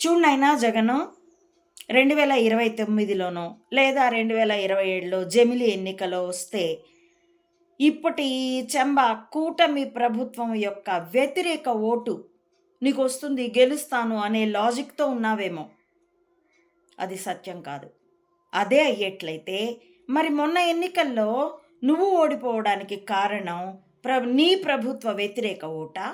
చూడనైనా జగను రెండు వేల ఇరవై తొమ్మిదిలోనో లేదా రెండు వేల ఇరవై ఏడులో జమిలి ఎన్నికలో వస్తే ఇప్పటి చెంబ కూటమి ప్రభుత్వం యొక్క వ్యతిరేక ఓటు నీకు వస్తుంది గెలుస్తాను అనే లాజిక్తో ఉన్నావేమో. అది సత్యం కాదు. అదే అయ్యేట్లయితే మరి మొన్న ఎన్నికల్లో నువ్వు ఓడిపోవడానికి కారణం ప్ర నీ ప్రభుత్వ వ్యతిరేక ఓటా?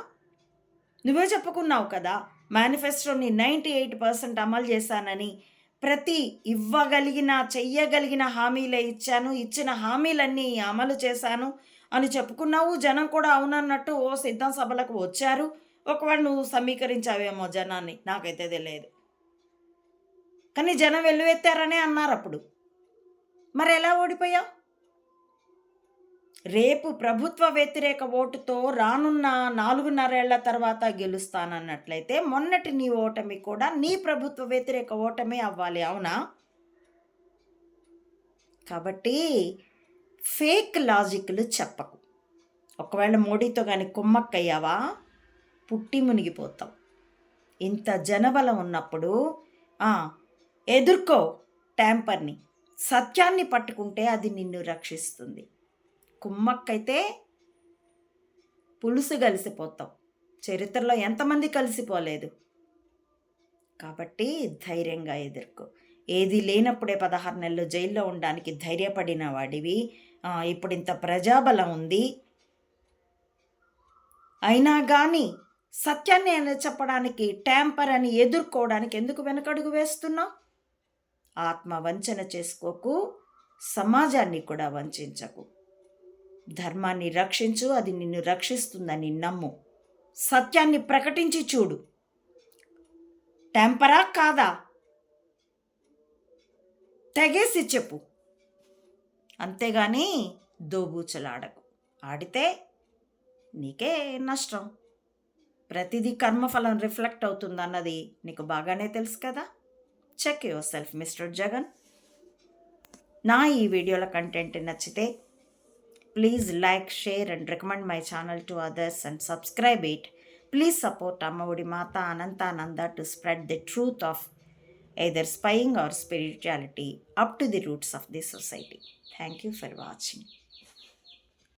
నువ్వే చెప్పుకున్నావు కదా మేనిఫెస్టోని నైంటీ ఎయిట్ పర్సెంట్ అమలు చేశానని ప్రతి ఇవ్వగలిగిన చెయ్యగలిగిన హామీలే ఇచ్చాను ఇచ్చిన హామీలన్నీ అమలు చేశాను అని చెప్పుకున్నావు. జనం కూడా అవునన్నట్టు ఓ సిద్ధం సభలకు వచ్చారు. ఒకవేళ నువ్వు సమీకరించావేమో జనాన్ని నాకైతే తెలియదు. కానీ జనం వెల్లువెత్తారనే అన్నారు అప్పుడు. మరి ఎలా ఓడిపోయావు? రేపు ప్రభుత్వ వ్యతిరేక ఓటుతో రానున్న నాలుగున్నరేళ్ళ తర్వాత గెలుస్తానన్నట్లయితే మొన్నటి నీ ఓటమి కూడా నీ ప్రభుత్వ వ్యతిరేక ఓటమే అవ్వాలి అవునా? కాబట్టి ఫేక్ లాజిక్లు చెప్పకు. ఒకవేళ మోడీతో కానీ కుమ్మక్కయ్యావా పుట్టి మునిగిపోతావు. ఇంత జనబలం ఉన్నప్పుడు ఎదుర్కో ట్యాంపర్ని. సత్యాన్ని పట్టుకుంటే అది నిన్ను రక్షిస్తుంది. కుమ్మక్కైతే పులుసు కలిసిపోతాం. చరిత్రలో ఎంతమంది కలిసిపోలేదు? కాబట్టి ధైర్యంగా ఎదుర్కో. ఏది లేనప్పుడే పదహారు నెలలు జైల్లో ఉండడానికి ధైర్యపడిన వాడివి. ఇప్పుడు ఇంత ప్రజాబలం ఉంది. అయినా కానీ సత్యాన్ని చెప్పడానికి ట్యాంపర్ అని ఎదుర్కోవడానికి ఎందుకు వెనకడుగు వేస్తున్నావు? ఆత్మ వంచన చేసుకోకు సమాజాన్ని కూడా వంచకు ధర్మాన్ని రక్షించు అది నిన్ను రక్షిస్తుందని నమ్ము. సత్యాన్ని ప్రకటించి చూడు. టెంపరా కాదా? తెగేసి చెప్పు. అంతేగాని దోబూచలాడకు. ఆడితే నీకే నష్టం. ప్రతిదీ కర్మఫలం రిఫ్లెక్ట్ అవుతుందన్నది నీకు బాగానే తెలుసు కదా? Check yourself mister Jagan. నా ఈ వీడియోల కంటెంట్ నచ్చితే Please like, share, and recommend my channel to others and subscribe it. Please support Ammavudi Mata Anantananda to spread the truth of either spying or spirituality up to the roots of this society. Thank you for watching.